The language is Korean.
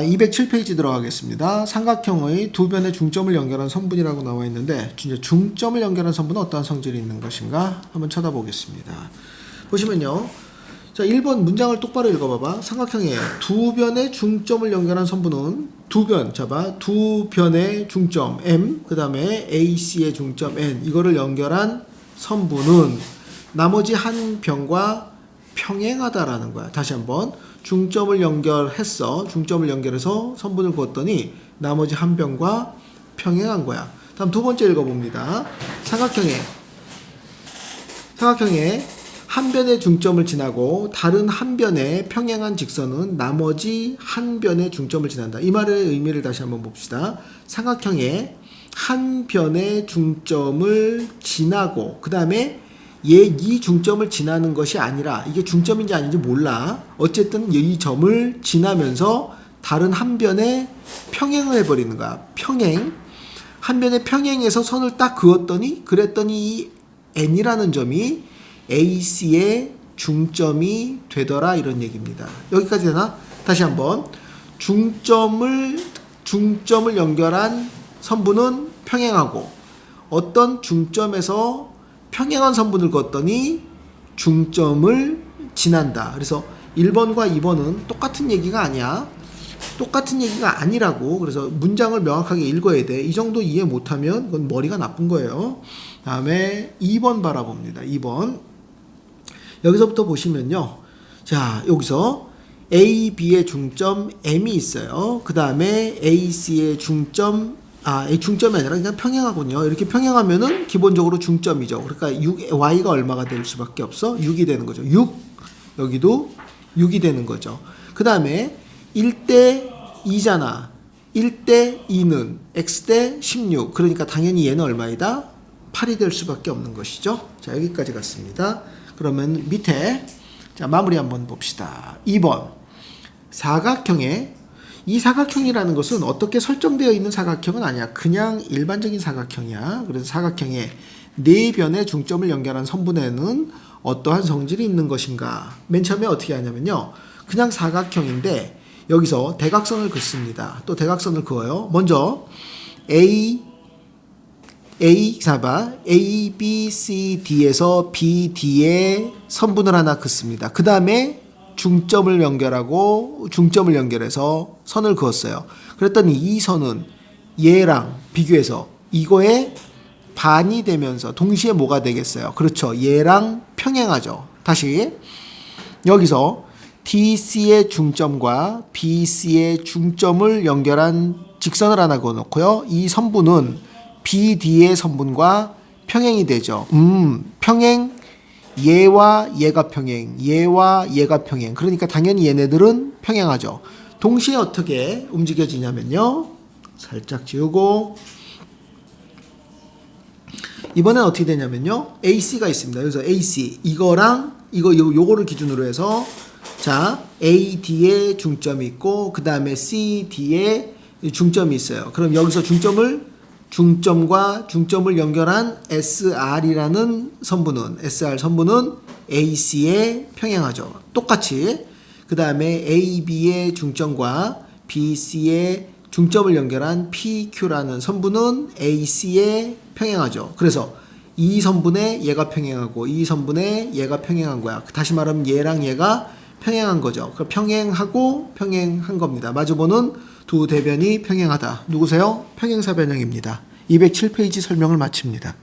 207페이지 들어가겠습니다. 삼각형의 두 변의 중점을 연결한 선분이라고 나와 있는데 진짜 중점을 연결한 선분은 어떠한 성질이 있는 것인가 한번 쳐다보겠습니다. 보시면요. 자, 1번 문장을 똑바로 읽어봐봐. 삼각형의 두 변의 중점을 연결한 선분은 두 변, 잡아. 두 변의 중점 M, 그 다음에 AC의 중점 N. 이거를 연결한 선분은 나머지 한 변과 평행하다라는 거야. 다시 한번. 중점을 연결했어. 중점을 연결해서 선분을 그었더니 나머지 한 변과 평행한 거야. 다음 두 번째 읽어봅니다. 삼각형의 삼각형의 한 변의 중점을 지나고 다른 한 변의 평행한 직선은 나머지 한 변의 중점을 지난다. 이 말의 의미를 다시 한번 봅시다. 삼각형의 한 변의 중점을 지나고 그 다음에 얘 이 중점을 지나는 것이 아니라 이게 중점인지 아닌지 몰라. 어쨌든 이 점을 지나면서 다른 한 변에 평행을 해버리는 거야. 평행. 한 변에 평행해서 선을 딱 그었더니 그랬더니 이 n이라는 점이 AC의 중점이 되더라 이런 얘기입니다. 여기까지 되나? 다시 한번 중점을 중점을 연결한 선분은 평행하고 어떤 중점에서 평행한 선분을 걷더니 중점을 지난다. 그래서 1번과 2번은 똑같은 얘기가 아니야. 똑같은 얘기가 아니라고. 그래서 문장을 명확하게 읽어야 돼. 이 정도 이해 못하면 그건 머리가 나쁜 거예요. 다음에 2번 바라봅니다. 2번. 여기서부터 보시면요. 자, 여기서 A, B의 중점 M이 있어요. 그 다음에 A, C의 중점 아, 이 중점이 아니라 그냥 평행하군요. 이렇게 평행하면은 기본적으로 중점이죠. 그러니까 6, y가 얼마가 될 수밖에 없어? 6이 되는 거죠. 6. 여기도 6이 되는 거죠. 그 다음에 1대 2잖아. 1대 2는 x 대 16. 그러니까 당연히 얘는 얼마이다? 8이 될 수밖에 없는 것이죠. 자, 여기까지 갔습니다. 그러면 밑에 자, 마무리 한번 봅시다. 2번. 사각형의 이 사각형이라는 것은 어떻게 설정되어 있는 사각형은 아니야. 그냥 일반적인 사각형이야. 그래서 사각형의 네 변의 중점을 연결한 선분에는 어떠한 성질이 있는 것인가. 맨 처음에 어떻게 하냐면요. 그냥 사각형인데 여기서 대각선을 긋습니다. 또 대각선을 그어요. 먼저 A A 잡아 A, B, C, D에서 B, D에 선분을 하나 긋습니다. 그 다음에 중점을 연결하고 중점을 연결해서 선을 그었어요. 그랬더니 이 선은 얘랑 비교해서 이거에 반이 되면서 동시에 뭐가 되겠어요? 그렇죠. 얘랑 평행하죠. 다시 여기서 DC의 중점과 BC의 중점을 연결한 직선을 하나 그어놓고요. 이 선분은 BD의 선분과 평행이 되죠. 음, 평행 얘와 얘가 평행, 얘와 얘가 평행. 그러니까 당연히 얘네들은 평행하죠. 동시에 어떻게 움직여지냐면요. 살짝 지우고 이번엔 어떻게 되냐면요. AC가 있습니다. 그래서 AC 이거랑 이거 요, 요거를 기준으로 해서 자 AD에 중점이 있고 그 다음에 CD에 중점이 있어요. 그럼 여기서 중점을 중점과 중점을 연결한 SR이라는 선분은 SR 선분은 AC에 평행하죠. 똑같이 그 다음에 AB의 중점과 BC의 중점을 연결한 PQ라는 선분은 AC에 평행하죠. 그래서 이 선분에 얘가 평행하고 이 선분에 얘가 평행한 거야. 다시 말하면 얘랑 얘가 평행한 거죠. 그 평행하고 평행한 겁니다. 마주보는 두 대변이 평행하다. 누구세요? 평행사 변형입니다. 207페이지 설명을 마칩니다.